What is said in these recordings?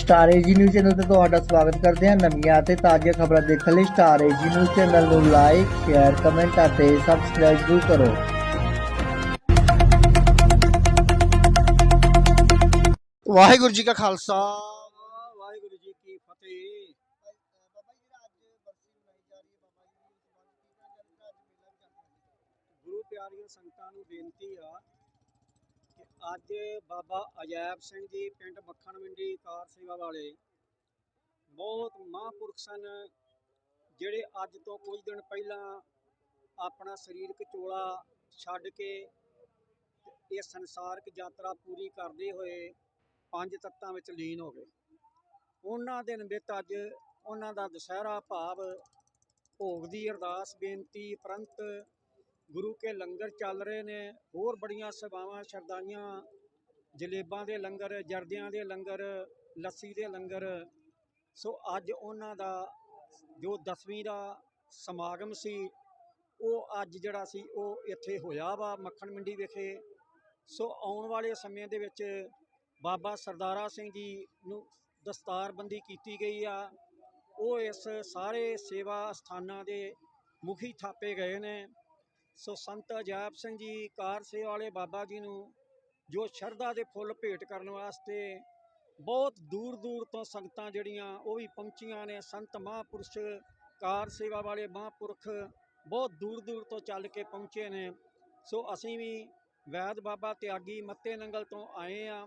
Star AG news channel ਤੇ ਤੁਹਾਡਾ ਸਵਾਗਤ ਕਰਦੇ ਹਾਂ ਨਵੀਆਂ ਅਤੇ ਤਾਜ਼ੀਆਂ ਖਬਰਾਂ ਦੇਖਣ ਲਈ ਸਟਾਰ ਏਜੀ ਨਿਊਜ਼ ਚੈਨਲ ਨੂੰ ਲਾਈਕ ਸ਼ੇਅਰ ਕਮੈਂਟ ਅਤੇ ਸਬਸਕ੍ਰਾਈਬ ਜ਼ਰੂਰ ਕਰੋ ਵਾਹਿਗੁਰੂ ਜੀ ਕਾ ਖਾਲਸਾ ਵਾਹਿਗੁਰੂ ਜੀ ਕੀ ਫਤਿਹ ਗੁਰੂ ਪਿਆਰੀਆਂ ਸੰਗਤਾਂ ਨੂੰ ਬੇਨਤੀ ਆ ਕਿ ਅੱਜ ਬਾਬਾ ਅਜੈਬ ਸਿੰਘ ਜੀ ਪਿੰਡ ਮੱਖਣ ਮੰਡੀ ਕਾਰ ਸੇਵਾ ਵਾਲੇ ਬਹੁਤ ਮਹਾਂਪੁਰਖ ਸਨ, ਜਿਹੜੇ ਅੱਜ ਤੋਂ ਕੁਝ ਦਿਨ ਪਹਿਲਾਂ ਆਪਣਾ ਸਰੀਰਕ ਚੋਲਾ ਛੱਡ ਕੇ ਇਹ ਸੰਸਾਰਕ ਯਾਤਰਾ ਪੂਰੀ ਕਰਦੇ ਹੋਏ ਪੰਜ ਤੱਤਾਂ ਵਿੱਚ ਲੀਨ ਹੋ ਗਏ। ਉਹਨਾਂ ਦੇ ਨਿਮਿਤ ਅੱਜ ਉਹਨਾਂ ਦਾ ਦੁਸਹਿਰਾ ਭਾਵ ਭੋਗ ਦੀ ਅਰਦਾਸ ਬੇਨਤੀ ਪ੍ਰੰਤ ਗੁਰੂ ਕੇ ਲੰਗਰ ਚੱਲ ਰਹੇ ਨੇ, ਹੋਰ ਬੜੀਆਂ ਸੇਵਾਵਾਂ ਸ਼ਰਦਾਈਆਂ ਜਲੇਬਾਂ ਦੇ ਲੰਗਰ, ਜਰਦਿਆਂ ਦੇ ਲੰਗਰ, ਲੱਸੀ ਦੇ ਲੰਗਰ। ਸੋ ਅੱਜ ਉਹਨਾਂ ਦਾ ਜੋ ਦਸਵੀਂ ਦਾ ਸਮਾਗਮ ਸੀ, ਉਹ ਅੱਜ ਜਿਹੜਾ ਸੀ, ਉਹ ਇੱਥੇ ਹੋਇਆ ਵਾ ਮੱਖਣ ਮੰਡੀ ਵਿਖੇ। ਸੋ ਆਉਣ ਵਾਲੇ ਸਮੇਂ ਦੇ ਵਿੱਚ ਬਾਬਾ ਸਰਦਾਰਾ ਸਿੰਘ ਜੀ ਨੂੰ ਦਸਤਾਰਬੰਦੀ ਕੀਤੀ ਗਈ ਆ। ਉਹ ਇਸ ਸਾਰੇ ਸੇਵਾ ਸਥਾਨਾਂ ਦੇ ਮੁਖੀ ਥਾਪੇ ਗਏ ਨੇ। ਸੋ ਸੰਤ ਅਜਾਇਬ ਸਿੰਘ ਜੀ ਕਾਰ ਸੇਵਾ ਵਾਲੇ ਬਾਬਾ ਜੀ ਨੂੰ ਜੋ ਸ਼ਰਧਾ ਦੇ ਫੁੱਲ ਭੇਟ ਕਰਨ ਵਾਸਤੇ ਬਹੁਤ ਦੂਰ ਦੂਰ ਤੋਂ ਸੰਗਤਾਂ ਜਿਹੜੀਆਂ ਉਹ ਵੀ ਪਹੁੰਚੀਆਂ ਨੇ, ਸੰਤ ਮਹਾਂਪੁਰਸ਼ ਕਾਰ ਸੇਵਾ ਵਾਲੇ ਮਹਾਂਪੁਰਖ ਬਹੁਤ ਦੂਰ ਦੂਰ ਤੋਂ ਚੱਲ ਕੇ ਪਹੁੰਚੇ ਨੇ। ਸੋ ਅਸੀਂ ਵੀ ਵੈਦ ਬਾਬਾ ਤਿਆਗੀ ਮੱਤੇ ਨੰਗਲ ਤੋਂ ਆਏ ਆ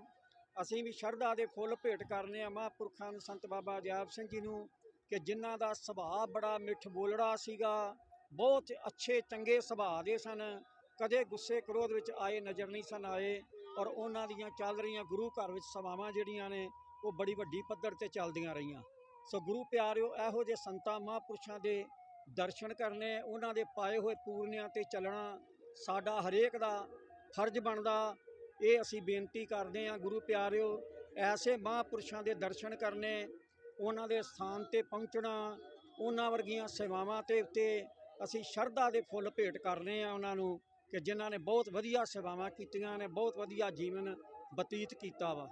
ਅਸੀਂ ਵੀ ਸ਼ਰਧਾ ਦੇ ਫੁੱਲ ਭੇਟ ਕਰਨੇ ਆ ਮਹਾਂਪੁਰਖਾਂ ਨੂੰ ਸੰਤ ਬਾਬਾ ਅਜਾਇਬ ਸਿੰਘ ਜੀ ਨੂੰ ਕਿ ਜਿਨ੍ਹਾਂ ਦਾ ਸੁਭਾਅ ਬੜਾ ਮਿੱਠ ਬੋਲੜਾ ਸੀਗਾ। ਬਹੁਤ ਅੱਛੇ, ਚੰਗੇ ਸੁਭਾਅ ਦੇ ਸਨ। ਕਦੇ ਗੁੱਸੇ ਕਰੋਧ ਵਿੱਚ ਆਏ, ਨਜ਼ਰ ਨਹੀਂ ਸਨ ਆਏ ਔਰ ਉਹਨਾਂ ਦੀਆਂ ਚੱਲ ਰਹੀਆਂ ਗੁਰੂ ਘਰ ਵਿੱਚ ਸੇਵਾਵਾਂ ਜਿਹੜੀਆਂ ਨੇ, ਉਹ ਬੜੀ ਵੱਡੀ ਪੱਧਰ ਤੇ ਚੱਲਦੀਆਂ ਰਹੀਆਂ। ਸੋ ਗੁਰੂ ਪਿਆਰਿਓ, ਇਹੋ ਜਿਹੇ ਸੰਤਾਂ ਮਹਾਂਪੁਰਸ਼ਾਂ ਦੇ ਦਰਸ਼ਨ ਕਰਨੇ, ਉਹਨਾਂ ਦੇ ਪਾਏ ਹੋਏ ਪੂਰਨਿਆਂ ਤੇ ਚੱਲਣਾ ਸਾਡਾ ਹਰੇਕ ਦਾ ਫਰਜ਼ ਬਣਦਾ। ਇਹ ਅਸੀਂ ਬੇਨਤੀ ਕਰਦੇ ਹਾਂ ਗੁਰੂ ਪਿਆਰਿਓ, ਐਸੇ ਮਹਾਂਪੁਰਸ਼ਾਂ ਦੇ ਦਰਸ਼ਨ ਕਰਨੇ, ਉਹਨਾਂ ਦੇ ਸਥਾਨ ਤੇ ਪਹੁੰਚਣਾ, ਉਹਨਾਂ ਵਰਗੀਆਂ ਸੇਵਾਵਾਂ ਤੇ ਉੱਤੇ ਅਸੀਂ ਸ਼ਰਧਾ ਦੇ ਫੁੱਲ ਭੇਟ ਕਰਨੇ ਆ ਉਹਨਾਂ ਨੂੰ ਕਿ ਜਿਨ੍ਹਾਂ ਨੇ ਬਹੁਤ ਵਧੀਆ ਸੇਵਾਵਾਂ ਕੀਤੀਆਂ ਨੇ, ਬਹੁਤ ਵਧੀਆ ਜੀਵਨ ਬਤੀਤ ਕੀਤਾ ਵਾ।